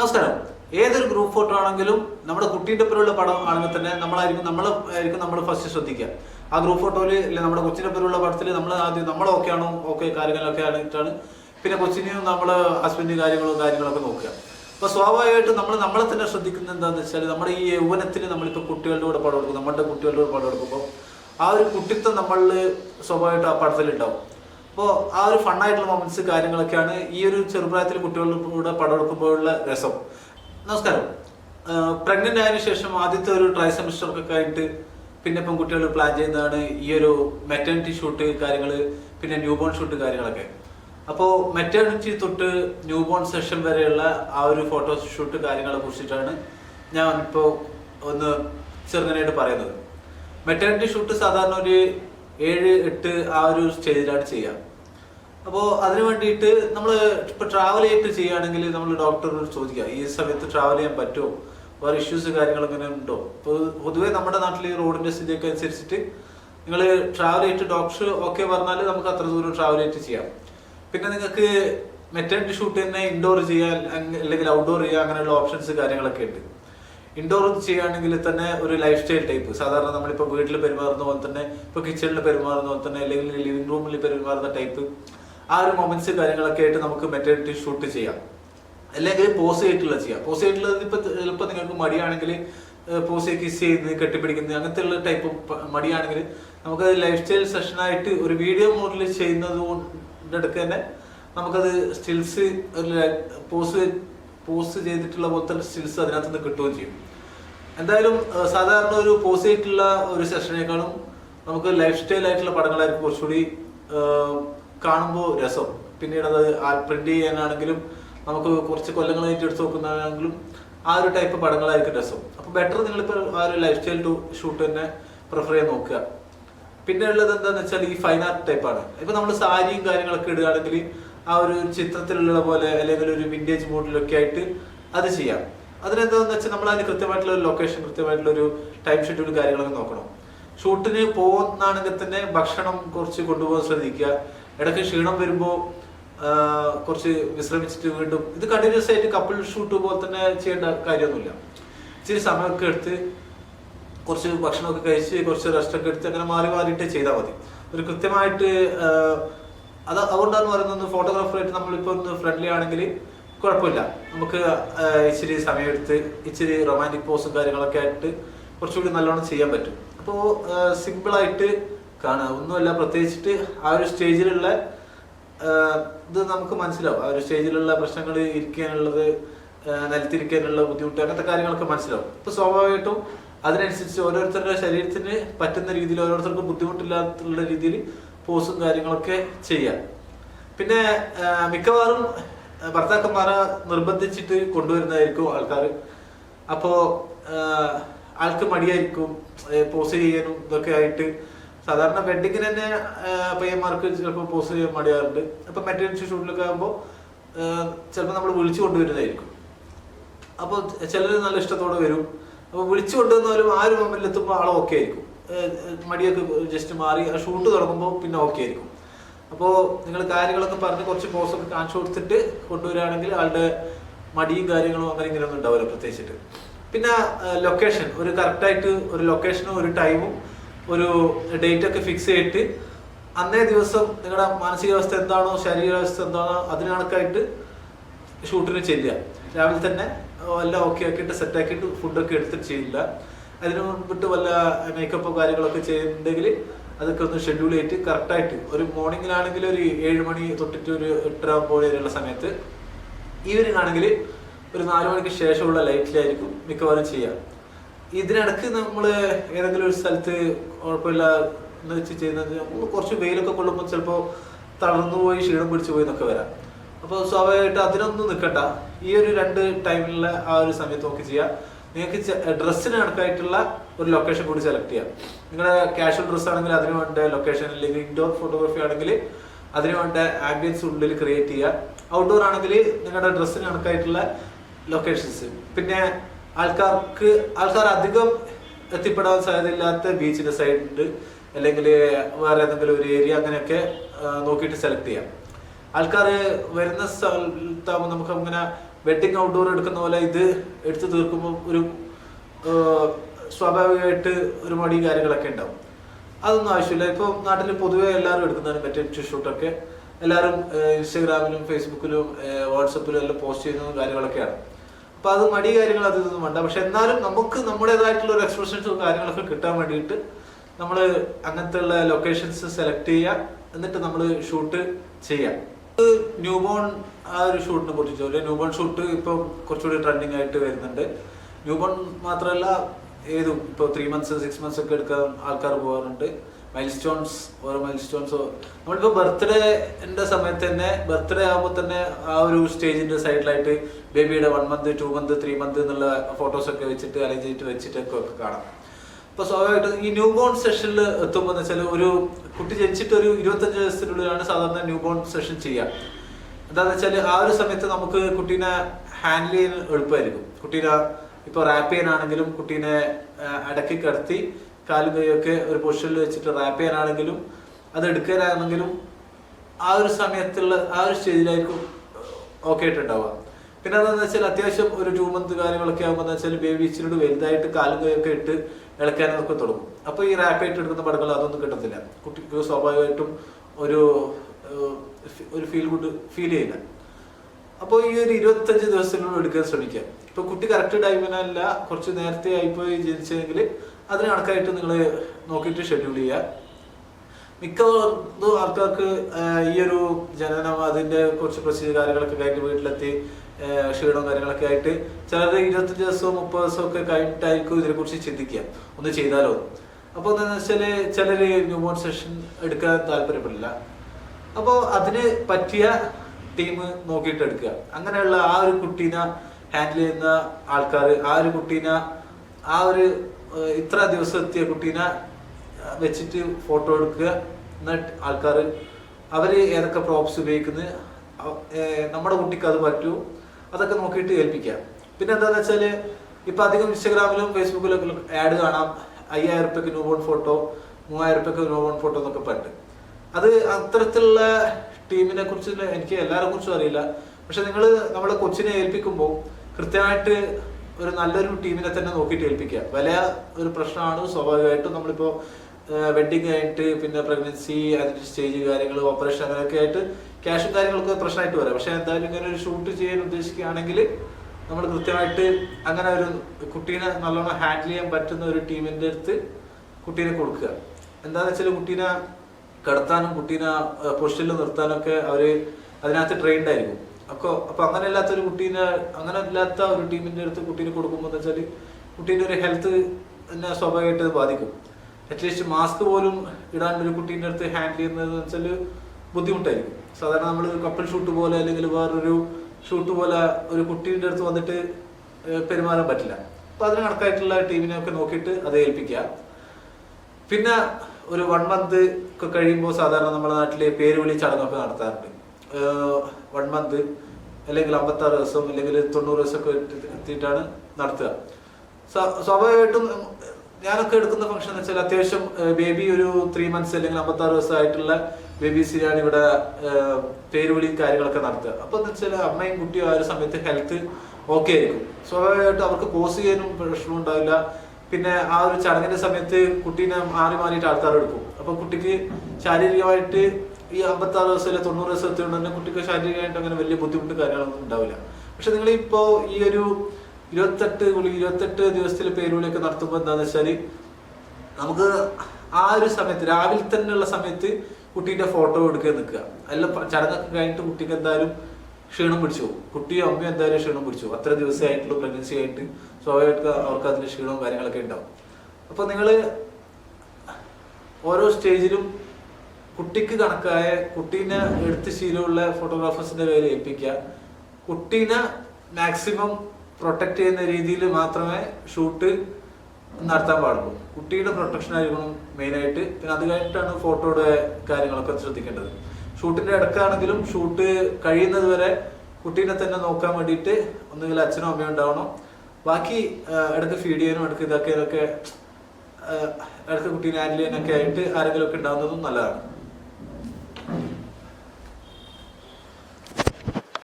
നമസ്കാരം. ഏതൊരു group photo ആണെങ്കിലും നമ്മുടെ കുട്ടീന്റെ പേരുള്ള പടം ആണെങ്കിൽ തന്നെ നമ്മളായിരിക്കും നമ്മൾ ആയിരിക്കും നമ്മൾ ഫസ്റ്റ് ശ്രദ്ധിക്കുക. ആ ഗ്രൂപ്പ് ഫോട്ടോയിൽ ഇല്ല നമ്മുടെ കൊച്ചിന്റെ പേരുള്ള പടത്തിൽ നമ്മൾ ആദ്യം നമ്മൾ ഓക്കെ ആണോ ഓക്കെ കാര്യങ്ങളൊക്കെ ആയിട്ടാണ്. പിന്നെ കൊച്ചിനെയും നമ്മൾ ഹസ്ബൻഡ് കാര്യങ്ങളും കാര്യങ്ങളൊക്കെ നോക്കുക. അപ്പോൾ സ്വാഭാവികമായിട്ടും നമ്മൾ നമ്മളെ തന്നെ ശ്രദ്ധിക്കുന്നത് എന്താണെന്ന് വെച്ചാൽ നമ്മുടെ ഈ യൗവനത്തിൽ നമ്മളിപ്പോൾ കുട്ടികളുടെ കൂടെ പടം എടുക്കും നമ്മുടെ കുട്ടികളുടെ കൂടെ പടം എടുക്കുമ്പോൾ ആ ഒരു കുട്ടിത്വം നമ്മളിൽ സ്വാഭാവികമായിട്ട് ആ പടത്തിലുണ്ടാവും അപ്പോൾ ആ ഒരു ഫണ്ണായിട്ടുള്ള മൊമെന്റ്സ് കാര്യങ്ങളൊക്കെയാണ് ഈ ഒരു ചെറുപ്രായത്തിൽ കുട്ടികളുടെ കൂടെ പടമെടുക്കുമ്പോഴുള്ള രസം. നമസ്കാരം. പ്രഗ്നന്റ് ആയതിനു ശേഷം ആദ്യത്തെ ഒരു ട്രൈ സെമിസ്റ്റർ ഒക്കെ ആയിട്ട് പിന്നെ ഇപ്പം കുട്ടികൾ പ്ലാൻ ചെയ്യുന്നതാണ് ഈ ഒരു മെറ്റേണിറ്റി ഷൂട്ട് കാര്യങ്ങൾ പിന്നെ ന്യൂ ബോൺ ഷൂട്ട് കാര്യങ്ങളൊക്കെ. അപ്പോൾ മെറ്റേണിറ്റി തൊട്ട് ന്യൂ ബോൺ സെഷൻ വരെയുള്ള ആ ഒരു ഫോട്ടോ ഷൂട്ട് കാര്യങ്ങളെ കുറിച്ചിട്ടാണ് ഞാൻ ഇപ്പോൾ ഒന്ന് ചെറുങ്ങനെയായിട്ട് പറയുന്നത്. മെറ്റേണിറ്റി ഷൂട്ട് സാധാരണ ഒരു ഏഴ് എട്ട് ആ ഒരു സ്റ്റേജിലാണ് ചെയ്യുക. അപ്പോൾ അതിന് വേണ്ടിയിട്ട് നമ്മൾ ഇപ്പോൾ ട്രാവൽ ചെയ്തിട്ട് ചെയ്യുകയാണെങ്കിൽ നമ്മൾ ഡോക്ടറോട് ചോദിക്കുക ഈ സമയത്ത് ട്രാവൽ ചെയ്യാൻ പറ്റുമോ? വേറെ ഇഷ്യൂസ് കാര്യങ്ങൾ ഉണ്ടോ? ഇപ്പോൾ പൊതുവെ നമ്മുടെ നാട്ടിൽ ഈ റോഡിന്റെ സ്ഥിതിയൊക്കെ അനുസരിച്ചിട്ട് നിങ്ങൾ ട്രാവൽ ചെയ്തിട്ട് ഡോക്ടർ ഓക്കെ പറഞ്ഞാൽ നമുക്ക് അത്ര ദൂരം ട്രാവൽ ചെയ്തിട്ട് ചെയ്യാം. പിന്നെ നിങ്ങൾക്ക് മെറ്റേണിറ്റി ഷൂട്ട് തന്നെ ഇൻഡോർ ചെയ്യാൻ അല്ലെങ്കിൽ ഔട്ട്ഡോർ ചെയ്യാൻ അങ്ങനെയുള്ള ഓപ്ഷൻസ് കാര്യങ്ങളൊക്കെ ഉണ്ട്. ഇൻഡോർ ചെയ്യുകയാണെങ്കിൽ തന്നെ ഒരു ലൈഫ് സ്റ്റൈൽ ടൈപ്പ് സാധാരണ നമ്മളിപ്പോൾ വീട്ടിൽ പെരുമാറുന്ന പോലെ തന്നെ ഇപ്പോൾ കിച്ചണിൽ പെരുമാറുന്ന പോലെ തന്നെ അല്ലെങ്കിൽ ലിവിംഗ് റൂമിൽ പെരുമാറുന്ന ടൈപ്പ് ആ ഒരു മൊമെന്റ്സ് കാര്യങ്ങളൊക്കെ ആയിട്ട് നമുക്ക് മെറ്റേണിറ്റി ഷൂട്ട് ചെയ്യാം. അല്ലെങ്കിൽ പോസ് ചെയ്തിട്ടുള്ള ചെയ്യാം. പോസ് ചെയ്തിട്ടുള്ളത് ഇപ്പൊ ചിലപ്പോൾ നിങ്ങൾക്ക് മടിയാണെങ്കിൽ പോസ് കിസ് ചെയ്ത് കെട്ടിപ്പിടിക്കുന്നത് അങ്ങനത്തെ ഉള്ള ടൈപ്പ് മടിയാണെങ്കിൽ നമുക്ക് നമുക്കത് ലൈഫ് സ്റ്റൈൽ സെഷനായിട്ട് ഒരു വീഡിയോ മോഡിൽ ചെയ്യുന്നത് കൊണ്ട് അടുക്ക് തന്നെ നമുക്കത് സ്റ്റിൽസ് പോസ് പോസ് ചെയ്തിട്ടുള്ള പോലത്തെ സ്റ്റിൽസ് അതിനകത്ത് നിന്ന് കിട്ടുകയും ചെയ്യും. എന്തായാലും സാധാരണ ഒരു പോസ് ചെയ്തിട്ടുള്ള ഒരു സെഷനേക്കാളും നമുക്ക് ലൈഫ് സ്റ്റൈൽ ആയിട്ടുള്ള പടങ്ങളായിരിക്കും കുറച്ചുകൂടി കാണുമ്പോൾ രസം. പിന്നീട് അത് പ്രിന്റ് ചെയ്യാനാണെങ്കിലും നമുക്ക് കുറച്ച് കൊല്ലങ്ങളായിട്ട് എടുത്ത് നോക്കുന്നതാണെങ്കിലും ആ ഒരു ടൈപ്പ് പടങ്ങളായിരിക്കും രസം. അപ്പോൾ ബെറ്റർ നിങ്ങളിപ്പോൾ ആ ഒരു ലൈഫ് സ്റ്റൈൽ ടു ഷൂട്ട് തന്നെ പ്രിഫർ ചെയ്യാൻ നോക്കുക. പിന്നെ ഉള്ളത് എന്താന്ന് വെച്ചാൽ ഈ ഫൈൻ ആർട്ട് ടൈപ്പാണ് ഇപ്പൊ നമ്മൾ സാരിയും കാര്യങ്ങളൊക്കെ ഇടുകയാണെങ്കിൽ ആ ഒരു ചിത്രത്തിലുള്ള പോലെ അല്ലെങ്കിൽ ഒരു വിന്റേജ് മോഡിലൊക്കെ ആയിട്ട് അത് ചെയ്യാം. അതിനെന്താന്ന് വെച്ചാൽ നമ്മൾ അതിന് കൃത്യമായിട്ടുള്ള ഒരു ലൊക്കേഷൻ കൃത്യമായിട്ടുള്ള ഒരു ടൈം ഷെഡ്യൂൾ കാര്യങ്ങളൊക്കെ നോക്കണം. ഷൂട്ടിന് പോകുന്നാണെങ്കിൽ തന്നെ ഭക്ഷണം കുറച്ച് കൊണ്ടുപോകാൻ ശ്രദ്ധിക്കുക. ഇടയ്ക്ക് ക്ഷീണം വരുമ്പോ കുറച്ച് വിശ്രമിച്ചിട്ട് വീണ്ടും ഇത് കണ്ടിന്യൂസ് ആയിട്ട് കപ്പിൾ ഷൂട്ട് പോലെ തന്നെ ചെയ്യേണ്ട കാര്യമൊന്നുമില്ല. ഇച്ചിരി സമയമൊക്കെ എടുത്ത് കുറച്ച് ഭക്ഷണമൊക്കെ കഴിച്ച് കുറച്ച് റെസ്റ്റ് ഒക്കെ എടുത്ത് അങ്ങനെ മാറി മാറിയിട്ട് ചെയ്താൽ മതി. ഒരു കൃത്യമായിട്ട് അത് അതുകൊണ്ടാണ് പറയുന്നത് ഫോട്ടോഗ്രാഫറായിട്ട് നമ്മളിപ്പോൾ ഒന്ന് ഫ്രണ്ട്ലി ആണെങ്കിൽ കുഴപ്പമില്ല. നമുക്ക് ഇച്ചിരി സമയമെടുത്ത് ഇച്ചിരി റൊമാന്റിക് പോസും കാര്യങ്ങളൊക്കെ ആയിട്ട് കുറച്ചുകൂടി നല്ലോണം ചെയ്യാൻ പറ്റും. അപ്പോൾ സിമ്പിളായിട്ട് കാണുക ഒന്നുമല്ല പ്രത്യേകിച്ചിട്ട് ആ ഒരു സ്റ്റേജിലുള്ള ഇത് നമുക്ക് മനസ്സിലാവും. ആ ഒരു സ്റ്റേജിലുള്ള പ്രശ്നങ്ങൾ ഇരിക്കാനുള്ളത് നിലത്തിരിക്കാനുള്ള ബുദ്ധിമുട്ട് അങ്ങനത്തെ കാര്യങ്ങളൊക്കെ മനസ്സിലാവും. ഇപ്പൊ സ്വാഭാവികമായിട്ടും അതിനനുസരിച്ച് ഓരോരുത്തരുടെ ശരീരത്തിന് പറ്റുന്ന രീതിയിൽ ഓരോരുത്തർക്കും ബുദ്ധിമുട്ടില്ലാത്തുള്ള രീതിയിൽ പോസും കാര്യങ്ങളൊക്കെ ചെയ്യാം. പിന്നെ മിക്കവാറും ഭർത്താക്കന്മാരെ നിർബന്ധിച്ചിട്ട് കൊണ്ടുവരുന്നതായിരിക്കും ആൾക്കാർ. അപ്പോൾ ആൾക്ക് മടിയായിരിക്കും പോസ് ചെയ്യാനും ഇതൊക്കെ ആയിട്ട്. സാധാരണ വെഡിങ്ങിന് തന്നെ പയ്യന്മാർക്ക് ചിലപ്പോൾ പോസ് ചെയ്യാൻ മടിയാറുണ്ട്. അപ്പം മെറ്റേണിറ്റി ഷൂട്ടിലൊക്കെ ആകുമ്പോൾ ചിലപ്പോൾ നമ്മൾ വിളിച്ചു കൊണ്ടുവരുന്നതായിരിക്കും. അപ്പോൾ ചിലർ നല്ല ഇഷ്ടത്തോടെ വരും. അപ്പോൾ വിളിച്ചു കൊണ്ടുവന്നാലും ആ ഒരു മൊമെന്റിൽ എത്തുമ്പോൾ ആൾ ഓക്കെ ആയിരിക്കും മടിയൊക്കെ ജസ്റ്റ് മാറി ആ ഷൂട്ട് തുടങ്ങുമ്പോൾ പിന്നെ ഓക്കെ ആയിരിക്കും. അപ്പോൾ നിങ്ങൾ കാര്യങ്ങളൊക്കെ പറഞ്ഞ് കുറച്ച് പോസൊക്കെ കാണിച്ചു കൊടുത്തിട്ട് കൊണ്ടുവരികയാണെങ്കിൽ ആളുടെ മടിയും കാര്യങ്ങളും അങ്ങനെ ഇങ്ങനെയൊന്നും ഉണ്ടാവില്ല പ്രത്യേകിച്ചിട്ട്. പിന്നെ ലൊക്കേഷൻ ഒരു കറക്റ്റായിട്ട് ഒരു ലൊക്കേഷനും ഒരു ടൈമും ഒരു ഡേറ്റ് ഒക്കെ ഫിക്സ് ചെയ്തിട്ട് അന്നേ ദിവസം നിങ്ങളുടെ മാനസികാവസ്ഥ എന്താണോ ശാരീരികാവസ്ഥ എന്താണോ അതിന് കണക്കായിട്ട് ഷൂട്ടിന് ചെല്ലുക. രാവിലെ തന്നെ എല്ലാം ഓക്കെ ആക്കിയിട്ട് സെറ്റ് ആക്കിയിട്ട് ഫുഡൊക്കെ എടുത്തിട്ട് ചെയ്യില്ല അതിന് മുമ്പിട്ട് വല്ല മേക്കപ്പോ കാര്യങ്ങളൊക്കെ ചെയ്യുന്നുണ്ടെങ്കിൽ അതൊക്കെ ഒന്ന് ഷെഡ്യൂൾ ചെയ്തിട്ട് കറക്റ്റായിട്ട് ഒരു മോർണിംഗിലാണെങ്കിൽ ഒരു ഏഴ് മണി തൊട്ടിട്ട് ഒരു എട്ടര വരെയുള്ള സമയത്ത് ഈവനിങ് ആണെങ്കിൽ ഒരു നാല് മണിക്ക് ശേഷമുള്ള ലൈറ്റിലായിരിക്കും മിക്കവാറും ചെയ്യുക. ഇതിനിടക്ക് നമ്മൾ ഏതെങ്കിലും ഒരു സ്ഥലത്ത് കുഴപ്പമില്ല എന്ന് വെച്ച് ചെയ്യുന്നത് ഒന്ന് കുറച്ച് വെയിലൊക്കെ കൊള്ളുമ്പോൾ ചിലപ്പോൾ തളർന്നു പോയി ക്ഷീണം പിടിച്ചു പോയി എന്നൊക്കെ വരാം. അപ്പോൾ സ്വാഭാവികമായിട്ട് അതിനൊന്നും നിൽക്കണ്ട ഈ ഒരു രണ്ട് ടൈമിലുള്ള ആ ഒരു സമയത്ത് നോക്കി ചെയ്യാം. നിങ്ങൾക്ക് ഡ്രസ്സിന് കണക്കായിട്ടുള്ള ഒരു ലൊക്കേഷൻ കൂടി സെലക്ട് ചെയ്യാം. നിങ്ങളുടെ കാഷ്വൽ ഡ്രസ്സ് ആണെങ്കിൽ അതിന് വേണ്ട ലൊക്കേഷൻ അല്ലെങ്കിൽ ഇൻഡോർ ഫോട്ടോഗ്രാഫി ആണെങ്കിൽ അതിന് വേണ്ട ആംബിയൻസ് ഉള്ളിൽ ക്രിയേറ്റ് ചെയ്യുക ഔട്ട്ഡോർ ആണെങ്കിൽ നിങ്ങളുടെ ഡ്രസ്സിന് കണക്കായിട്ടുള്ള ലൊക്കേഷൻസ് പിന്നെ ആൾക്കാർക്ക് ആൾക്കാർ അധികം എത്തിപ്പെടാൻ സാധ്യതയില്ലാത്ത ബീച്ചിന്റെ സൈഡ് അല്ലെങ്കിൽ വേറെ ഏതെങ്കിലും ഒരു ഏരിയ അങ്ങനെയൊക്കെ നോക്കിയിട്ട് സെലക്ട് ചെയ്യാം. ആൾക്കാർ വരുന്ന സ്ഥലത്താകുമ്പോൾ നമുക്ക് അങ്ങനെ വെഡിങ് ഔട്ട്ഡോർ എടുക്കുന്ന പോലെ ഇത് എടുത്തു തീർക്കുമ്പോൾ ഒരു സ്വാഭാവികമായിട്ട് ഒരു മടി കാര്യങ്ങളൊക്കെ ഉണ്ടാവും. അതൊന്നും ആവശ്യമില്ല. ഇപ്പോൾ നാട്ടിൽ പൊതുവെ എല്ലാവരും എടുക്കുന്നതാണ് മറ്റേ ഷൂട്ടൊക്കെ എല്ലാവരും ഇൻസ്റ്റാഗ്രാമിലും ഫേസ്ബുക്കിലും വാട്സപ്പിലും എല്ലാം പോസ്റ്റ് ചെയ്യുന്ന കാര്യങ്ങളൊക്കെയാണ്. അപ്പൊ അത് മടി കാര്യങ്ങൾ അത് ഇതൊന്നും വേണ്ട. പക്ഷെ എന്നാലും നമുക്ക് നമ്മുടേതായിട്ടുള്ള ഒരു എക്സ്പ്രഷൻസും കാര്യങ്ങളൊക്കെ കിട്ടാൻ വേണ്ടിയിട്ട് നമ്മൾ അങ്ങനത്തെ ഉള്ള ലൊക്കേഷൻസ് സെലക്ട് ചെയ്യുക. എന്നിട്ട് നമ്മൾ ഷൂട്ട് ചെയ്യാം ന്യൂ ബോൺ ആ ഒരു ഷൂട്ടിനെ കുറിച്ച് ന്യൂ ബോൺ ഷൂട്ട് ഇപ്പം കുറച്ചുകൂടി ട്രെൻഡിങ് ആയിട്ട് വരുന്നുണ്ട്. ന്യൂ ബോൺ മാത്രമല്ല ഏതും ഇപ്പോൾ ത്രീ മന്ത്സ് സിക്സ് മന്ത്സ് ഒക്കെ എടുക്കാൻ ആൾക്കാർ പോകാറുണ്ട്. മൈൽ സ്റ്റോൺസ് ഓരോ മൈൽ സ്റ്റോൺസ് നമ്മളിപ്പോൾ ബർത്ത്ഡേന്റെ സമയത്ത് തന്നെ ബർത്ത്ഡേ ആകുമ്പോൾ തന്നെ ആ ഒരു സ്റ്റേജിന്റെ സൈഡിലായിട്ട് ബേബിയുടെ one month two month three month എന്നുള്ള ഫോട്ടോസ് ഒക്കെ വെച്ചിട്ട് അലൈൻ ചെയ്തിട്ട് വെച്ചിട്ടൊക്കെ ഒക്കെ കാണാം. അപ്പോൾ സ്വാഭാവികമായിട്ടും ഈ ന്യൂ ബോൺ സെഷനിൽ എത്തുമ്പോൾ എന്ന് വെച്ചാൽ ഒരു കുട്ടി ജനിച്ചിട്ട് ഒരു ഇരുപത്തഞ്ച് വയസ്സിനുള്ളിലാണ് സാധാരണ ന്യൂ ബോൺ സെഷൻ ചെയ്യുക എന്താണെന്ന് വെച്ചാൽ ആ ഒരു സമയത്ത് നമുക്ക് കുട്ടീനെ ഹാൻഡിൽ ചെയ്യാൻ എളുപ്പമായിരിക്കും. കുട്ടീനെ ഇപ്പോൾ റാപ്പ് ചെയ്യാനാണെങ്കിലും കുട്ടീനെ അടക്കി കിടത്തി കാലും കൈയൊക്കെ ഒരു പൊസിഷനിൽ വെച്ചിട്ട് റാപ്പ് ചെയ്യാനാണെങ്കിലും അത് എടുക്കാനാണെങ്കിലും ആ ഒരു സമയത്തുള്ള ആ ഒരു സ്റ്റേജിലായിരിക്കും ഓക്കെ ആയിട്ടുണ്ടാവുക. പിന്നെ എന്താണെന്ന് വെച്ചാൽ അത്യാവശ്യം ഒരു ടൂ മന്ത് കാര്യങ്ങളൊക്കെ ആകുമ്പോൾ എന്ന് വെച്ചാൽ ബേബി ഇച്ചിരിയോട് വലുതായിട്ട് കാലും കൈയൊക്കെ ഇട്ട് ഇളക്കാനൊക്കെ തുടങ്ങും. അപ്പോൾ ഈ റാപ്പ് റാപ്പായിട്ട് എടുക്കുന്ന പടങ്ങൾ അതൊന്നും കിട്ടത്തില്ല. കുട്ടിക്ക് സ്വാഭാവികമായിട്ടും ഒരു ഒരു ഫീൽ ഗുഡ് ഫീൽ ചെയ്യില്ല. അപ്പോൾ ഈ ഒരു ഇരുപത്തഞ്ച് ദിവസത്തിനുള്ളിൽ എടുക്കാൻ ശ്രമിക്കുക. ഇപ്പൊ കുട്ടി കറക്റ്റ് ടൈമിനല്ല കുറച്ച് നേരത്തെ ആയിപ്പോയി ജനിച്ചതെങ്കിൽ അതിന് കണക്കായിട്ട് നിങ്ങൾ നോക്കിയിട്ട് ഷെഡ്യൂൾ ചെയ്യുക മിക്കവാറും ആൾക്കാർക്ക് ഈ ഒരു ജനനം അതിന്റെ കുറച്ച് പ്രൊസീജിയർ കാര്യങ്ങളൊക്കെ കഴിഞ്ഞ് വീട്ടിലെത്തി ക്ഷീണവും കാര്യങ്ങളൊക്കെ ആയിട്ട് ചിലർ ഇരുപത്തഞ്ച് ദിവസവും മുപ്പത് ദിവസവും ഒക്കെ കഴിഞ്ഞിട്ടായിരിക്കും ഇതിനെ കുറിച്ച് ചിന്തിക്കുക. ഒന്ന് ചെയ്താലോ? അപ്പോൾ എന്താണെന്ന് വെച്ചാൽ ചിലർ ന്യൂബോൺ സെഷൻ എടുക്കാൻ താല്പര്യപ്പെടില്ല. അപ്പോൾ അതിന് പറ്റിയ ടീം നോക്കിയിട്ട് എടുക്കുക. അങ്ങനെയുള്ള ആ ഒരു കുട്ടീനെ ഹാൻഡിൽ ചെയ്യുന്ന ആൾക്കാർ ആ ഒരു കുട്ടീനെ ആ ഒരു ഇത്ര ദിവസം എത്തിയ കുട്ടീനെ വെച്ചിട്ട് ഫോട്ടോ എടുക്കുക എന്നിട്ട് ആൾക്കാർ അവർ ഏതൊക്കെ പ്രോപ്സ് ഉപയോഗിക്കുന്നത് നമ്മുടെ കുട്ടിക്ക് അത് പറ്റൂ അതൊക്കെ നോക്കിയിട്ട് ഏൽപ്പിക്കാം. പിന്നെ എന്താണെന്ന് വെച്ചാൽ ഇപ്പം അധികം ഇൻസ്റ്റാഗ്രാമിലും ഫേസ്ബുക്കിലും ആഡ് കാണാം അയ്യായിരം റുപ്യക്ക് ന്യൂബോൺ ഫോട്ടോ മൂവായിരം റുപ്യക്ക് ന്യൂബോൺ ഫോട്ടോ എന്നൊക്കെ പറ്റും അത് അത്തരത്തിലുള്ള ടീമിനെ കുറിച്ച് എനിക്ക് എല്ലാവരെ കുറിച്ചും അറിയില്ല. പക്ഷെ നിങ്ങൾ നമ്മളെ കൊച്ചിനെ ഏൽപ്പിക്കുമ്പോൾ കൃത്യമായിട്ട് ഒരു നല്ലൊരു ടീമിനെ തന്നെ നോക്കിയിട്ട് ഏൽപ്പിക്കുക. വില ഒരു പ്രശ്നമാണ്. സ്വാഭാവികമായിട്ടും നമ്മളിപ്പോൾ വെഡിങ് കഴിഞ്ഞിട്ട് പിന്നെ പ്രഗ്നൻസി അതിന്റെ സ്റ്റേജ് കാര്യങ്ങൾ ഓപ്പറേഷൻ അങ്ങനെയൊക്കെ ആയിട്ട് ക്യാഷും കാര്യങ്ങളൊക്കെ പ്രശ്നമായിട്ട് വരാം. പക്ഷേ എന്തായാലും ഇങ്ങനെ ഒരു ഷൂട്ട് ചെയ്യാൻ ഉദ്ദേശിക്കുകയാണെങ്കിൽ നമ്മൾ കൃത്യമായിട്ട് അങ്ങനെ ഒരു കുട്ടീനെ നല്ലോണം ഹാൻഡിൽ ചെയ്യാൻ പറ്റുന്ന ഒരു ടീമിന്റെ അടുത്ത് കുട്ടീനെ കൊടുക്കുക. എന്താണെന്ന് വെച്ചാൽ കുട്ടീനെ കടത്താനും കുട്ടീനെ പൊസിഷനിൽ നിർത്താനൊക്കെ അവർ അതിനകത്ത് ട്രെയിൻഡ് ആയിരിക്കും. അപ്പോൾ അപ്പൊ അങ്ങനെ ഇല്ലാത്ത ഒരു കുട്ടീനെ അങ്ങനെ ഇല്ലാത്ത ഒരു ടീമിന്റെ അടുത്ത് കുട്ടീനെ കൊടുക്കുമ്പോൾ എന്ന് വെച്ചാൽ കുട്ടീന്റെ ഒരു ഹെൽത്ത് തന്നെ സ്വാഭാവികമായിട്ട് ബാധിക്കും. അറ്റ്ലീസ്റ്റ് മാസ്ക് പോലും ഇടാണ്ട് ഒരു കുട്ടീന്റെ അടുത്ത് ഹാൻഡിൽ ചെയ്യുന്നത് വെച്ചാൽ ബുദ്ധിമുട്ടായിരിക്കും. സാധാരണ നമ്മൾ കപ്പിൾ ഷൂട്ട് പോലെ അല്ലെങ്കിൽ വേറൊരു ഷൂട്ട് പോലെ ഒരു കുട്ടീന്റെ അടുത്ത് വന്നിട്ട് പെരുമാറാൻ പറ്റില്ല. അപ്പൊ അതിന് കണക്കായിട്ടുള്ള ടീമിനെ ഒക്കെ നോക്കിയിട്ട് അത് ഏൽപ്പിക്കുക. പിന്നെ ഒരു വൺ മന്ത് ഒക്കെ കഴിയുമ്പോൾ സാധാരണ നമ്മുടെ നാട്ടിലെ പേര് വിളി ചടങ്ങൊക്കെ നടത്താറുണ്ട്. വൺ മന്ത് അല്ലെങ്കിൽ അമ്പത്താറ് ദിവസം അല്ലെങ്കിൽ തൊണ്ണൂറ് ദിവസം ഒക്കെ എത്തിയിട്ടാണ് നടത്തുക. സ്വാ- സ്വാഭാവികമായിട്ടും ഞാനൊക്കെ എടുക്കുന്ന ഫംഗ്ഷൻ എന്ന് വെച്ചാൽ അത്യാവശ്യം ബേബി ഒരു ത്രീ മന്ത്സ് അല്ലെങ്കിൽ അമ്പത്താറ് ദിവസമായിട്ടുള്ള ബേബീസിനാണ് ഇവിടെ പേരുവിളി കാര്യങ്ങളൊക്കെ നടത്തുക. അപ്പൊ എന്ന് വെച്ചാൽ അമ്മയും കുട്ടിയും ആ ഒരു സമയത്ത് ഹെൽത്ത് ഓക്കെ ആയിരിക്കും. സ്വാഭാവികമായിട്ടും അവർക്ക് പോസ് ചെയ്യാനും പ്രശ്നം ഉണ്ടാവില്ല. പിന്നെ ആ ഒരു ചടങ്ങിന്റെ സമയത്ത് കുട്ടീനെ മാറി മാറിയിട്ട് ആൾക്കാർ എടുക്കും. അപ്പൊ കുട്ടിക്ക് ശാരീരികമായിട്ട് ഈ അമ്പത്താറ് ദിവസത്തിലെ തൊണ്ണൂറ് ദിവസത്തിൽ തന്നെ കുട്ടിക്ക് ശാരീരികമായിട്ട് അങ്ങനെ വലിയ ബുദ്ധിമുട്ട് കാര്യങ്ങളൊന്നും ഉണ്ടാവില്ല. പക്ഷെ നിങ്ങൾ ഇപ്പോ ഈ ഒരു ഇരുപത്തെട്ട് ഗുളി ഇരുപത്തെട്ട് ദിവസത്തിൽ പേരുവിളിയൊക്കെ നടത്തുമ്പോൾ എന്താന്ന് വെച്ചാൽ നമുക്ക് ആ ഒരു സമയത്ത് രാവിലെ തന്നെ ഉള്ള സമയത്ത് കുട്ടീന്റെ ഫോട്ടോ എടുക്കാൻ നിൽക്കുക. അല്ല ചടങ്ങ് കഴിഞ്ഞിട്ട് കുട്ടിക്ക് എന്തായാലും ക്ഷീണം പിടിച്ചു പോകും. കുട്ടിയും അമ്മയും എന്തായാലും ക്ഷീണം പിടിച്ചു. അത്ര ദിവസമായിട്ടുള്ള പ്രഗ്നൻസി ആയിട്ട്. സ്വാഭാവികമായിട്ട് അവർക്ക് അതിന് ക്ഷീണവും കാര്യങ്ങളൊക്കെ ഉണ്ടാവും. അപ്പൊ നിങ്ങൾ ഓരോ സ്റ്റേജിലും കുട്ടിക്ക് കണക്കായ കുട്ടീനെ എടുത്ത് ശീലമുള്ള ഫോട്ടോഗ്രാഫേഴ്സിന്റെ പേര് ഏൽപ്പിക്കുക. കുട്ടീനെ മാക്സിമം പ്രൊട്ടക്ട് ചെയ്യുന്ന രീതിയിൽ മാത്രമേ ഷൂട്ട് നടത്താൻ പാടുള്ളൂ. കുട്ടിയുടെ പ്രൊട്ടക്ഷൻ ആയിരിക്കണം മെയിനായിട്ട്. പിന്നെ അത് കഴിഞ്ഞിട്ടാണ് ഫോട്ടോയുടെ കാര്യങ്ങളൊക്കെ ശ്രദ്ധിക്കേണ്ടത്. ഷൂട്ടിന്റെ ഇടക്കാണെങ്കിലും ഷൂട്ട് കഴിയുന്നത് വരെ കുട്ടീനെ തന്നെ നോക്കാൻ വേണ്ടിയിട്ട് ഒന്നുകിൽ അച്ഛനും അമ്മയും ഉണ്ടാവണം. ബാക്കി ഇടയ്ക്ക് ഫീഡ് ചെയ്യാനും ഇടയ്ക്ക് ഇതൊക്കെ ഇതൊക്കെ കുട്ടീനെ ഹാൻഡിൽ ചെയ്യാനൊക്കെ ആയിട്ട് ആരെങ്കിലും ഒക്കെ ഉണ്ടാവുന്നതും നല്ലതാണ്.